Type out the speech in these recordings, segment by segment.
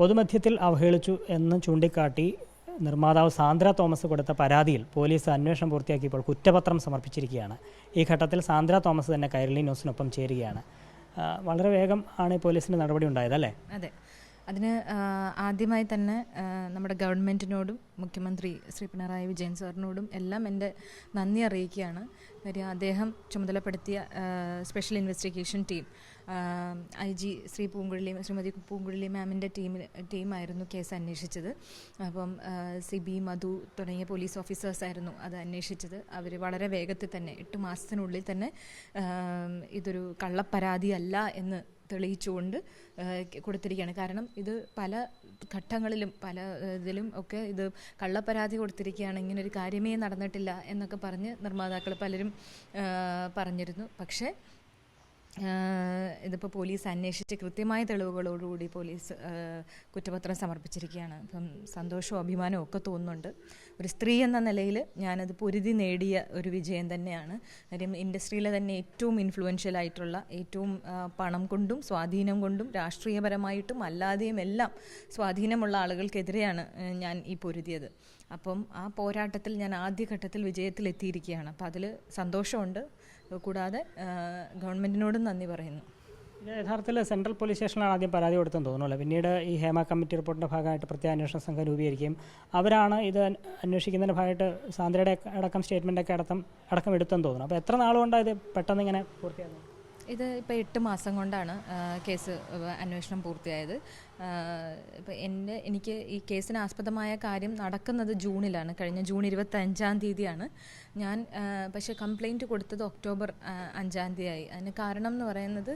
പൊതുമധ്യത്തിൽ അവഹേളിച്ചു എന്ന് ചൂണ്ടിക്കാട്ടി നിർമ്മാതാവ് സാന്ദ്ര തോമസ് കൊടുത്ത പരാതിയിൽ പോലീസ് അന്വേഷണം പൂർത്തിയാക്കിയപ്പോൾ കുറ്റപത്രം സമർപ്പിച്ചിരിക്കുകയാണ്. ഈ ഘട്ടത്തിൽ സാന്ദ്ര തോമസ് തന്നെ കൈരളി ന്യൂസിനൊപ്പം ചേരുകയാണ്. വളരെ വേഗം ആണ് പോലീസിന്റെ നടപടി ഉണ്ടായത് അല്ലേ? അതെ. അതിന് ആദ്യമായി തന്നെ നമ്മുടെ ഗവൺമെന്റിനോടും മുഖ്യമന്ത്രി ശ്രീ പിണറായി വിജയൻ സാറിനോടും എല്ലാം എന്റെ നന്ദി അറിയിക്കുകയാണ്. കാര്യം അദ്ദേഹം ചുമതലപ്പെടുത്തിയ special investigation team I G Sri Poonguzhali Srimathi Poonguzhali മാമിന്റെ ടീമിൽ ടീമായിരുന്നു കേസ് അന്വേഷിച്ചത്. അപ്പം സി ബി മധു തുടങ്ങിയ പോലീസ് ഓഫീസേഴ്സായിരുന്നു അത് അന്വേഷിച്ചത്. അവർ വളരെ വേഗത്തിൽ തന്നെ എട്ട് മാസത്തിനുള്ളിൽ തന്നെ ഇതൊരു കള്ളപ്പരാതിയല്ല എന്ന് തെളിയിച്ചുകൊണ്ട് കൊടുത്തിരിക്കുകയാണ്. കാരണം ഇത് പല ഘട്ടങ്ങളിലും പല ഇതിലും ഒക്കെ ഇത് കള്ളപ്പരാതി കൊടുത്തിരിക്കുകയാണ്. ഇങ്ങനൊരു കാര്യമേ നടന്നിട്ടില്ല എന്നൊക്കെ പറഞ്ഞ് നിർമ്മാതാക്കൾ പലരും പറഞ്ഞിരുന്നു. പക്ഷേ ഇതിപ്പോൾ പോലീസ് അന്വേഷിച്ച് കൃത്യമായ തെളിവുകളോടുകൂടി പോലീസ് കുറ്റപത്രം സമർപ്പിച്ചിരിക്കുകയാണ്. അപ്പം സന്തോഷവും അഭിമാനവും ഒക്കെ തോന്നുന്നുണ്ട്. ഒരു സ്ത്രീ എന്ന നിലയിൽ ഞാനത് പൊരുതി നേടിയ ഒരു വിജയം തന്നെയാണ്. കാര്യം ഇൻഡസ്ട്രിയിലെ തന്നെ ഏറ്റവും ഇൻഫ്ലുവൻഷ്യൽ ആയിട്ടുള്ള ഏറ്റവും പണം കൊണ്ടും സ്വാധീനം കൊണ്ടും രാഷ്ട്രീയപരമായിട്ടും അല്ലാതെയും എല്ലാം സ്വാധീനമുള്ള ആളുകൾക്കെതിരെയാണ് ഞാൻ ഈ പൊരുതിയത്. അപ്പം ആ പോരാട്ടത്തിൽ ഞാൻ ആദ്യഘട്ടത്തിൽ വിജയത്തിലെത്തിയിരിക്കുകയാണ്. അപ്പം അതിൽ സന്തോഷമുണ്ട്. കൂടാതെ ഗവൺമെന്റിനോടും നന്ദി പറയുന്നു. യഥാർത്ഥത്തിൽ സെൻട്രൽ പോലീസ് സ്റ്റേഷനിലാണ് ആദ്യം പരാതി കൊടുത്തെന്ന് തോന്നുന്നു പിന്നീട് ഈ ഹേമ കമ്മിറ്റി റിപ്പോർട്ടിന്റെ ഭാഗമായിട്ട് പ്രത്യേക അന്വേഷണ സംഘം രൂപീകരിക്കുകയും അവരാണ് ഇത് അന്- അന്വേഷിക്കുന്നതിന്റെ ഭാഗമായിട്ട് സാന്ദ്രയുടെ അടക്കം സ്റ്റേറ്റ്മെന്റൊക്കെ അടക്കം അടക്കം എടുത്തെന്ന് തോന്നുന്നു. അപ്പോൾ എത്ര നാളുകൊണ്ടാണ് ഇത് പെട്ടെന്ന് ഇങ്ങനെ പൂർത്തിയാകുന്നത്? ഇത് ഇപ്പോൾ എട്ട് മാസം കൊണ്ടാണ് കേസ് അന്വേഷണം പൂർത്തിയായത്. ഇപ്പം എന്റെ എനിക്ക് ഈ കേസിന് ആസ്പദമായ കാര്യം നടക്കുന്നത് ജൂണിലാണ്. കഴിഞ്ഞ ജൂൺ ഇരുപത്തി അഞ്ചാം തീയതിയാണ്. ഞാൻ പക്ഷേ കംപ്ലൈന്റ് കൊടുത്തത് ഒക്ടോബർ അഞ്ചാം തീയതി അതിന് കാരണം എന്ന് പറയുന്നത്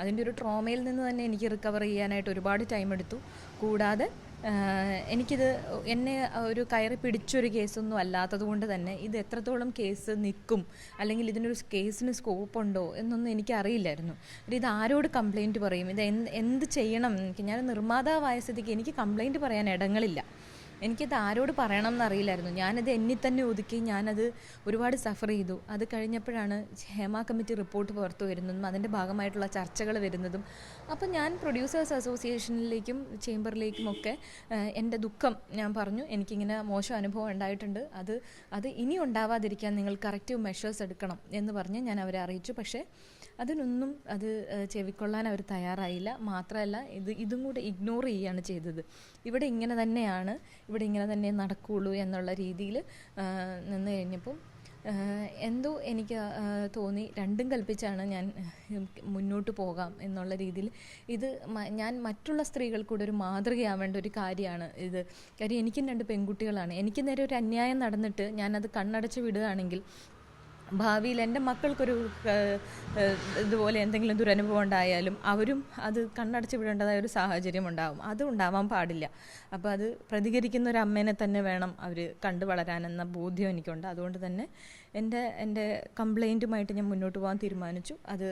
അതിന്റെ ഒരു ട്രോമയിൽ നിന്ന് തന്നെ എനിക്ക് റിക്കവർ ചെയ്യാനായിട്ട് ഒരുപാട് ടൈം എടുത്തു കൂടാതെ എനിക്കിത് എന്നെ ഒരു കയറി പിടിച്ചൊരു കേസൊന്നും അല്ലാത്തത് കൊണ്ട് തന്നെ ഇത് എത്രത്തോളം കേസ് നിൽക്കും അല്ലെങ്കിൽ ഇതിനൊരു കേസിന് സ്കോപ്പ് ഉണ്ടോ എന്നൊന്നും എനിക്കറിയില്ലായിരുന്നു. ഇത് ആരോട് കംപ്ലൈന്റ് പറയും? ഇത് എന്ത് ചെയ്യണം? എനിക്ക് ഞാൻ നിർമ്മാതാവായ സ്ഥിതിക്ക് എനിക്ക് കംപ്ലൈന്റ് പറയാൻ ഇടങ്ങളില്ല. എനിക്കത് ആരോട് പറയണം എന്നറിയില്ലായിരുന്നു ഞാനത് എന്നിൽ തന്നെ ഒതുക്കി ഞാനത് ഒരുപാട് സഫർ ചെയ്തു. അത് കഴിഞ്ഞപ്പോഴാണ് ഹേമ കമ്മിറ്റി റിപ്പോർട്ട് പുറത്തു വരുന്നതും അതിന്റെ ഭാഗമായിട്ടുള്ള ചർച്ചകൾ വരുന്നതും. അപ്പം ഞാൻ പ്രൊഡ്യൂസേഴ്സ് അസോസിയേഷനിലേക്കും ചേംബറിലേക്കും ഒക്കെ എന്റെ ദുഃഖം ഞാൻ പറഞ്ഞു. എനിക്കിങ്ങനെ മോശം അനുഭവം ഉണ്ടായിട്ടുണ്ട്. അത് അത് ഇനി ഉണ്ടാവാതിരിക്കാൻ നിങ്ങൾ കറക്റ്റീവ് മെഷേഴ്സ് എടുക്കണം എന്ന് പറഞ്ഞ് ഞാൻ അവരെ അറിയിച്ചു. പക്ഷേ അതിനൊന്നും അത് ചെവിക്കൊള്ളാൻ അവർ തയ്യാറായില്ല. മാത്രമല്ല ഇത് ഇതും കൂടെ ഇഗ്നോർ ചെയ്യുകയാണ് ചെയ്തത്. ഇവിടെ ഇങ്ങനെ തന്നെയാണ് ഇവിടെ ഇങ്ങനെ തന്നെ നടക്കുകയുള്ളൂ എന്നുള്ള രീതിയിൽ നിന്ന് കഴിഞ്ഞപ്പം എന്തോ എനിക്ക് തോന്നി രണ്ടും കൽപ്പിച്ചാണ് ഞാൻ മുന്നോട്ട് പോകാം എന്നുള്ള രീതിയിൽ. ഇത് ഞാൻ മറ്റുള്ള സ്ത്രീകൾക്കൂടെ ഒരു മാതൃകയാവേണ്ട ഒരു കാര്യമാണ് ഇത്. കാര്യം എനിക്കും രണ്ട് പെൺകുട്ടികളാണ്. എനിക്ക് നേരെ ഒരു അന്യായം നടന്നിട്ട് ഞാനത് കണ്ണടച്ച് വിടുകയാണെങ്കിൽ ഭാവിയിൽ എന്റെ മക്കൾക്കൊരു ഇതുപോലെ എന്തെങ്കിലും ദുരനുഭവം ഉണ്ടായാലും അവരും അത് കണ്ണടച്ച് വിടേണ്ടതായ ഒരു സാഹചര്യം ഉണ്ടാവും. അത് ഉണ്ടാവാൻ പാടില്ല. അപ്പോൾ അത് പ്രതികരിക്കുന്ന ഒരു അമ്മേനെ തന്നെ വേണം അവർ കണ്ടു വളരാനെന്ന ബോധ്യം എനിക്കുണ്ട്. അതുകൊണ്ട് തന്നെ എന്റെ എന്റെ കംപ്ലൈന്റുമായിട്ട് ഞാൻ മുന്നോട്ട് പോകാൻ തീരുമാനിച്ചു. അത്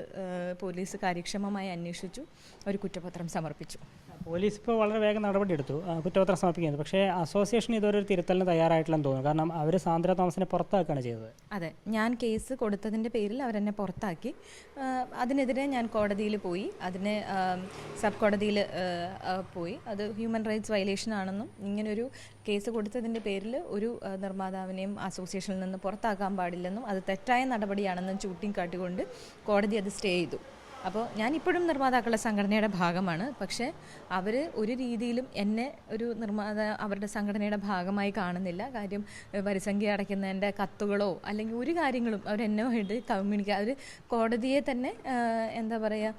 പോലീസ് കാര്യക്ഷമമായി അന്വേഷിച്ചു. ഒരു കുറ്റപത്രം സമർപ്പിച്ചു. പോലീസ് ഇപ്പോൾ വളരെ വേഗം നടപടിയെടുത്തു. എടുത്തു കുറ്റപത്രം സമർപ്പിക്കുന്നത് പക്ഷേ അസോസിയേഷൻ ഇതുവരെ ഒരു തിരുത്തലിന് തയ്യാറായിട്ടില്ലെന്ന് തോന്നുന്നു. കാരണം അവർ സാന്ദ്ര തോമസിനെ പുറത്താക്കുകയാണ് ചെയ്തത്. അതെ. ഞാൻ കേസ് കൊടുത്തതിന്റെ പേരിൽ അവരെന്നെ പുറത്താക്കി. അതിനെതിരെ ഞാൻ കോടതിയിൽ പോയി. അതിനെ സബ് കോടതിയിൽ പോയി. അത് ഹ്യൂമൻ റൈറ്റ്സ് വയലേഷൻ ആണെന്നും ഇങ്ങനൊരു കേസ് കൊടുത്തതിന്റെ പേരിൽ ഒരു നിർമ്മാതാവിനെയും അസോസിയേഷനിൽ നിന്ന് പുറത്താക്കാൻ പാടില്ലെന്നും അത് തെറ്റായ നടപടിയാണെന്നും ചൂണ്ടിക്കാട്ടിക്കൊണ്ട് കോടതി അത് സ്റ്റേ ചെയ്തു. അപ്പോൾ ഞാൻ ഇപ്പോഴും നിർമ്മാതാക്കളുടെ സംഘടനയുടെ ഭാഗമാണ്. പക്ഷേ അവർ ഒരു രീതിയിലും എന്നെ ഒരു നിർമ്മാത അവരുടെ സംഘടനയുടെ ഭാഗമായി കാണുന്നില്ല. കാര്യം പരിസംഖ്യ അടയ്ക്കുന്നതിന്റെ കത്തുകളോ അല്ലെങ്കിൽ ഒരു കാര്യങ്ങളും അവർ എന്നുമായിട്ട് കമ്മ്യൂണിക്ക അവർ കോടതിയെ തന്നെ എന്താ പറയുക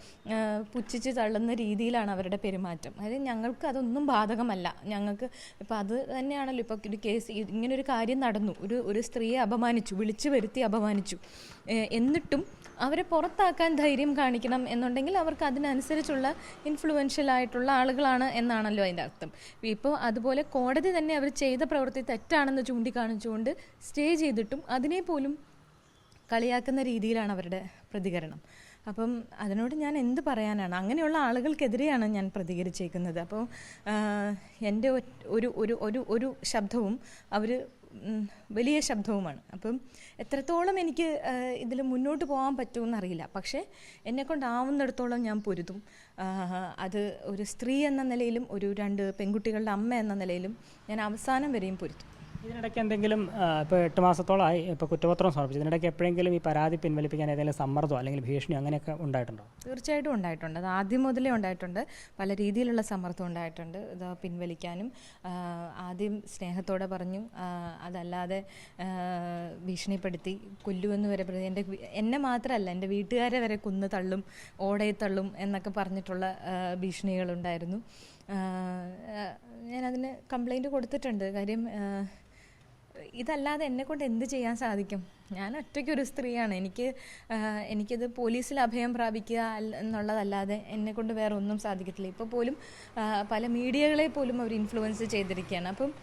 പുച്ഛിച്ച് തള്ളുന്ന രീതിയിലാണ് അവരുടെ പെരുമാറ്റം. അതായത് ഞങ്ങൾക്ക് അതൊന്നും ബാധകമല്ല. ഞങ്ങൾക്ക് ഇപ്പോൾ അത് തന്നെയാണല്ലോ. ഇപ്പോൾ ഒരു കേസ് ഇങ്ങനൊരു കാര്യം നടന്നു. ഒരു ഒരു സ്ത്രീയെ അപമാനിച്ചു വിളിച്ചു വരുത്തി അപമാനിച്ചു. എന്നിട്ടും അവരെ പുറത്താക്കാൻ ധൈര്യം കാണിക്കണം എന്നുണ്ടെങ്കിൽ അവർക്ക് അതിനനുസരിച്ചുള്ള ഇൻഫ്ലുവൻഷ്യൽ ആയിട്ടുള്ള ആളുകളാണ് എന്നാണല്ലോ അതിന്റെ അർത്ഥം. ഇപ്പോൾ അതുപോലെ കോടതി തന്നെ അവർ ചെയ്ത പ്രവൃത്തി തെറ്റാണെന്ന് ചൂണ്ടിക്കാണിച്ചുകൊണ്ട് സ്റ്റേ ചെയ്തിട്ടും അതിനെ പോലും കളിയാക്കുന്ന രീതിയിലാണ് അവരുടെ പ്രതികരണം. അപ്പം അതിനോട് ഞാൻ എന്ത് പറയാനാണ്? അങ്ങനെയുള്ള ആളുകൾക്കെതിരെയാണ് ഞാൻ പ്രതികരിച്ചേക്കുന്നത്. അപ്പോൾ എന്റെ ഒരു ഒരു ഒരു ഒരു ശബ്ദവും അവർ വലിയ ശബ്ദവുമാണ്. അപ്പം എത്രത്തോളം എനിക്ക് ഇതിൽ മുന്നോട്ട് പോകാൻ പറ്റുമെന്നറിയില്ല. പക്ഷേ എന്നെക്കൊണ്ടാവുന്നിടത്തോളം ഞാൻ പൊരുതും. അത് ഒരു സ്ത്രീ എന്ന നിലയിലും ഒരു രണ്ട് പെൺകുട്ടികളുടെ അമ്മ എന്ന നിലയിലും ഞാൻ അവസാനം വരെയും പൊരുത്തും ഇതിനിടയ്ക്ക് എന്തെങ്കിലും ഇപ്പോൾ എട്ട് മാസത്തോളമായി ഇപ്പോൾ കുറ്റപത്രം സമർപ്പിച്ചു. ഇതിനിടയ്ക്ക് എപ്പോഴെങ്കിലും ഈ പരാതി പിൻവലിപ്പിക്കാൻ ഏതെങ്കിലും സമ്മർദ്ദമോ അല്ലെങ്കിൽ ഭീഷണിയോ അങ്ങനെയൊക്കെ ഉണ്ടായിട്ടുണ്ടോ? തീർച്ചയായിട്ടും ഉണ്ടായിട്ടുണ്ട്. അത് ആദ്യം മുതലേ ഉണ്ടായിട്ടുണ്ട്. പല രീതിയിലുള്ള സമ്മർദ്ദം ഉണ്ടായിട്ടുണ്ട് ഇത് പിൻവലിക്കാനും. ആദ്യം സ്നേഹത്തോടെ പറഞ്ഞു അതല്ലാതെ ഭീഷണിപ്പെടുത്തി കൊല്ലുമെന്ന് വരെ എന്റെ എന്നെ മാത്രമല്ല എന്റെ വീട്ടുകാരെ വരെ കുന്ന് തള്ളും ഓടയെ തള്ളും എന്നൊക്കെ പറഞ്ഞിട്ടുള്ള ഭീഷണികളുണ്ടായിരുന്നു. ഞാനതിന് കംപ്ലൈന്റ് കൊടുത്തിട്ടുണ്ട്. കാര്യം ഇതല്ലാതെ എന്നെ കൊണ്ട് എന്ത് ചെയ്യാൻ സാധിക്കും? ഞാൻ ഒറ്റയ്ക്കൊരു സ്ത്രീയാണ്. എനിക്ക് എനിക്കത് പോലീസിൽ അഭയം പ്രാപിക്കുക എന്നുള്ളതല്ലാതെ എന്നെ കൊണ്ട് വേറെ ഒന്നും സാധിക്കത്തില്ല. ഇപ്പോൾ പോലും പല മീഡിയകളെ പോലും അവർ ഇൻഫ്ലുവൻസ് ചെയ്തിരിക്കുകയാണ്. അപ്പം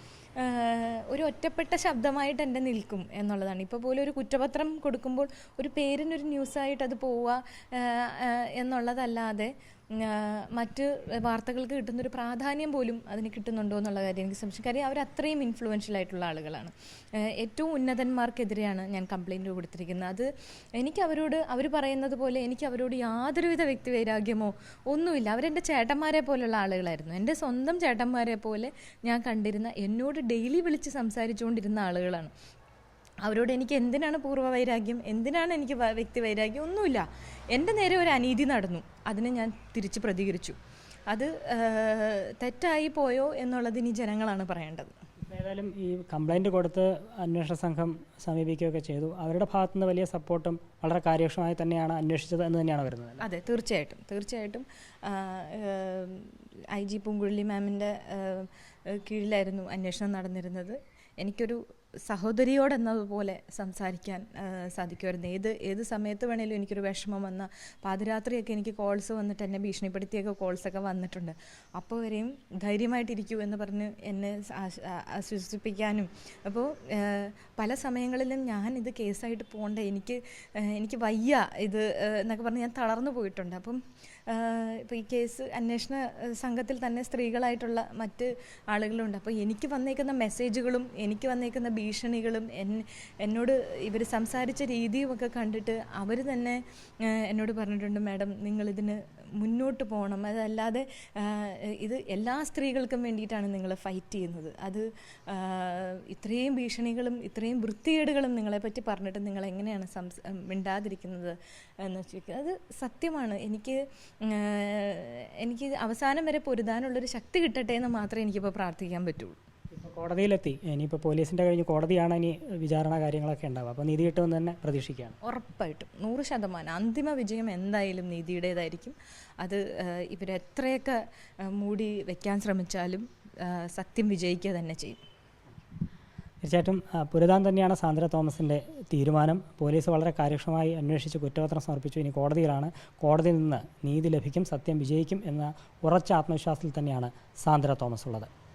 ഒരു ഒറ്റപ്പെട്ട ശബ്ദമായിട്ട് എന്റെ നിൽക്കും എന്നുള്ളതാണ്. ഇപ്പോൾ പോലും ഒരു കുറ്റപത്രം കൊടുക്കുമ്പോൾ ഒരു പേരിനൊരു ന്യൂസായിട്ട് അത് പോവുക എന്നുള്ളതല്ലാതെ മറ്റ് വാർത്തകൾക്ക് കിട്ടുന്നൊരു പ്രാധാന്യം പോലും അതിന് കിട്ടുന്നുണ്ടോ എന്നുള്ള കാര്യം എനിക്ക് സംശയം. കാര്യം അവർ അത്രയും ഇൻഫ്ലുവൻഷ്യൽ ആയിട്ടുള്ള ആളുകളാണ്. ഏറ്റവും ഉന്നതന്മാർക്കെതിരെയാണ് ഞാൻ കംപ്ലൈന്റ് കൊടുത്തിരിക്കുന്നത് അത് എനിക്ക് അവരോട് അവർ പറയുന്നത് പോലെ എനിക്ക് അവരോട് യാതൊരുവിധ വ്യക്തി വൈരാഗ്യമോ ഒന്നുമില്ല. അവരെന്റെ ചേട്ടന്മാരെ പോലുള്ള ആളുകളായിരുന്നു. എന്റെ സ്വന്തം ചേട്ടന്മാരെ പോലെ ഞാൻ കണ്ടിരുന്ന എന്നോട് ഡെയിലി വിളിച്ച് സംസാരിച്ചുകൊണ്ടിരുന്ന ആളുകളാണ്. അവരോട് എനിക്ക് എന്തിനാണ് പൂർവ വൈരാഗ്യം എന്തിനാണ് എനിക്ക് വ്യക്തി വൈരാഗ്യം? ഒന്നുമില്ല. എന്റെ നേരെ ഒരു അനീതി നടന്നു. അതിനെ ഞാൻ തിരിച്ച് പ്രതികരിച്ചു. അത് തെറ്റായി പോയോ എന്നുള്ളത് ഇനി ജനങ്ങളാണ് പറയേണ്ടത്. ഏതായാലും ഈ കംപ്ലൈന്റ് കൊടുത്ത് അന്വേഷണ സംഘം സമീപിക്കുകയൊക്കെ ചെയ്തു. അവരുടെ ഭാഗത്തു നിന്ന് വലിയ സപ്പോർട്ടും വളരെ കാര്യക്ഷമമായി തന്നെയാണ് അന്വേഷിച്ചത് എന്ന് തന്നെയാണ് വരുന്നത് അതെ തീർച്ചയായിട്ടും. തീർച്ചയായിട്ടും ഐ ജി പൂങ്കുഴലി മാമിന്റെ കീഴിലായിരുന്നു അന്വേഷണം നടന്നിരുന്നത്. എനിക്കൊരു സഹോദരിയോടെന്നതുപോലെ സംസാരിക്കാൻ സാധിക്കുമായിരുന്നു. ഏത് ഏത് സമയത്ത് വേണേലും എനിക്കൊരു വിഷമം വന്ന പാതിരാത്രിയൊക്കെ എനിക്ക് കോൾസ് വന്നിട്ട് എന്നെ ഭീഷണിപ്പെടുത്തിയൊക്കെ കോൾസൊക്കെ വന്നിട്ടുണ്ട്. അപ്പോൾ വരെയും ധൈര്യമായിട്ടിരിക്കൂ എന്ന് പറഞ്ഞ് എന്നെ ആശ്വസിപ്പിക്കാനും അപ്പോൾ പല സമയങ്ങളിലും ഞാൻ ഇത് കേസായിട്ട് പോകണ്ട എനിക്ക് എനിക്ക് വയ്യ ഇത് എന്നൊക്കെ പറഞ്ഞ് ഞാൻ തളർന്നു പോയിട്ടുണ്ട്. അപ്പം ഇപ്പോൾ ഈ കേസ് അന്വേഷണ സംഘത്തിൽ തന്നെ സ്ത്രീകളായിട്ടുള്ള മറ്റ് ആളുകളുണ്ട്. അപ്പോൾ എനിക്ക് വന്നേക്കുന്ന മെസ്സേജുകളും എനിക്ക് വന്നേക്കുന്ന ഭീഷണികളും എന്നോട് ഇവർ സംസാരിച്ച രീതിയും ഒക്കെ കണ്ടിട്ട് അവർ തന്നെ എന്നോട് പറഞ്ഞിട്ടുണ്ട് മാഡം നിങ്ങളിതിന് മുന്നോട്ട് പോകണം. അതല്ലാതെ ഇത് എല്ലാ സ്ത്രീകൾക്കും വേണ്ടിയിട്ടാണ് നിങ്ങൾ ഫൈറ്റ് ചെയ്യുന്നത്. അത് ഇത്രയും ഭീഷണികളും ഇത്രയും വൃത്തികേടുകളും നിങ്ങളെപ്പറ്റി പറഞ്ഞിട്ട് നിങ്ങൾ എങ്ങനെയാണ് സംസ മിണ്ടാതിരിക്കുന്നത് എന്ന് വെച്ചിരിക്കുന്നത് അത് സത്യമാണ്. എനിക്ക് എനിക്ക് അവസാനം വരെ പൊരുതാനുള്ളൊരു ശക്തി കിട്ടട്ടെ എന്ന് മാത്രമേ എനിക്കിപ്പോൾ പ്രാർത്ഥിക്കാൻ പറ്റുള്ളൂ. കോടതിയിലെത്തി. ഇനിയിപ്പോൾ പോലീസിന്റെ കഴിഞ്ഞ് കോടതിയാണ് ഇനി വിചാരണ കാര്യങ്ങളൊക്കെ ഉണ്ടാവുക. അപ്പോൾ നീതി കിട്ടുമെന്ന് തന്നെ പ്രതീക്ഷിക്കുകയാണ്. ഉറപ്പായിട്ടും. നൂറ് ശതമാനം. അന്തിമ വിജയം എന്തായാലും നീതിയുടേതായിരിക്കും. അത് ഇവരെത്രയൊക്കെ മൂടി വെക്കാൻ ശ്രമിച്ചാലും സത്യം വിജയിക്കുക തന്നെ ചെയ്യും. തീർച്ചയായിട്ടും പുരതാൻ തന്നെയാണ് സാന്ദ്ര തോമസിന്റെ തീരുമാനം. പോലീസ് വളരെ കാര്യക്ഷമമായി അന്വേഷിച്ച് കുറ്റപത്രം സമർപ്പിച്ചു. ഇനി കോടതിയിലാണ്. കോടതിയിൽ നിന്ന് നീതി ലഭിക്കും സത്യം വിജയിക്കും എന്ന ഉറച്ച ആത്മവിശ്വാസത്തിൽ തന്നെയാണ് സാന്ദ്ര തോമസ് ഉള്ളത്.